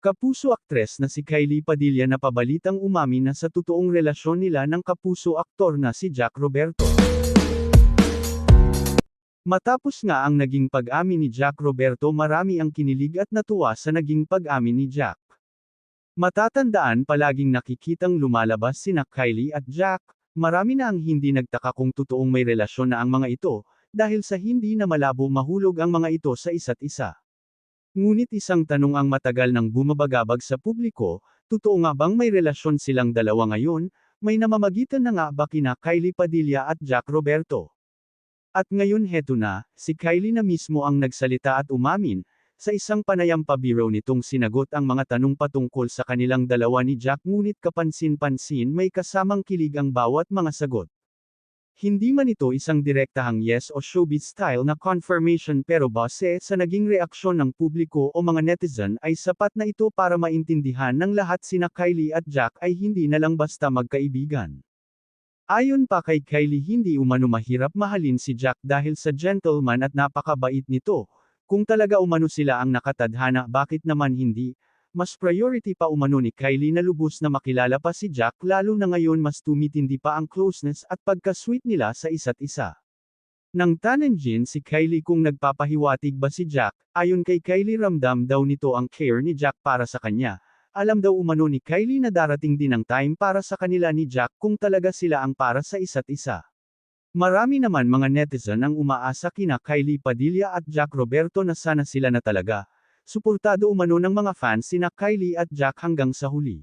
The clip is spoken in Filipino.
Kapuso aktres na si Kylie Padilla na pabalitang umami na sa totoong relasyon nila ng kapuso aktor na si Jack Roberto. Matapos nga ang naging pag-amin ni Jack Roberto marami ang kinilig at natuwa sa naging pag-amin ni Jack. Matatandaan palaging nakikitang lumalabas sina Kylie at Jack, marami na ang hindi nagtaka kung totoong may relasyon na ang mga ito, dahil sa hindi na malabo mahulog ang mga ito sa isa't isa. Ngunit isang tanong ang matagal nang bumabagabag sa publiko, totoo nga bang may relasyon silang dalawa ngayon, may namamagitan na nga ba kina Kylie Padilla at Jack Roberto? At ngayon heto na, si Kylie na mismo ang nagsalita at umamin, sa isang panayam pabiro nitong sinagot ang mga tanong patungkol sa kanilang dalawa ni Jack ngunit kapansin-pansin may kasamang kilig ang bawat mga sagot. Hindi man ito isang direktahang yes o showbiz style na confirmation pero base sa naging reaksyon ng publiko o mga netizen ay sapat na ito para maintindihan ng lahat sina Kylie at Jack ay hindi na lang basta magkaibigan. Ayon pa kay Kylie hindi umano mahirap mahalin si Jack dahil sa gentleman at napakabait nito, kung talaga umano sila ang nakatadhana bakit naman hindi, mas priority pa umano ni Kylie na lubos na makilala pa si Jack lalo na ngayon mas tumitindi pa ang closeness at pagka-sweet nila sa isa't isa. Nang tanenjin si Kylie kung nagpapahiwatig ba si Jack, ayon kay Kylie ramdam daw nito ang care ni Jack para sa kanya. Alam daw umano ni Kylie na darating din ang time para sa kanila ni Jack kung talaga sila ang para sa isa't isa. Marami naman mga netizen ang umaasa kina Kylie Padilla at Jack Roberto na sana sila na talaga, Suportado umano ng mga fans sina Kylie at Jack hanggang sa huli.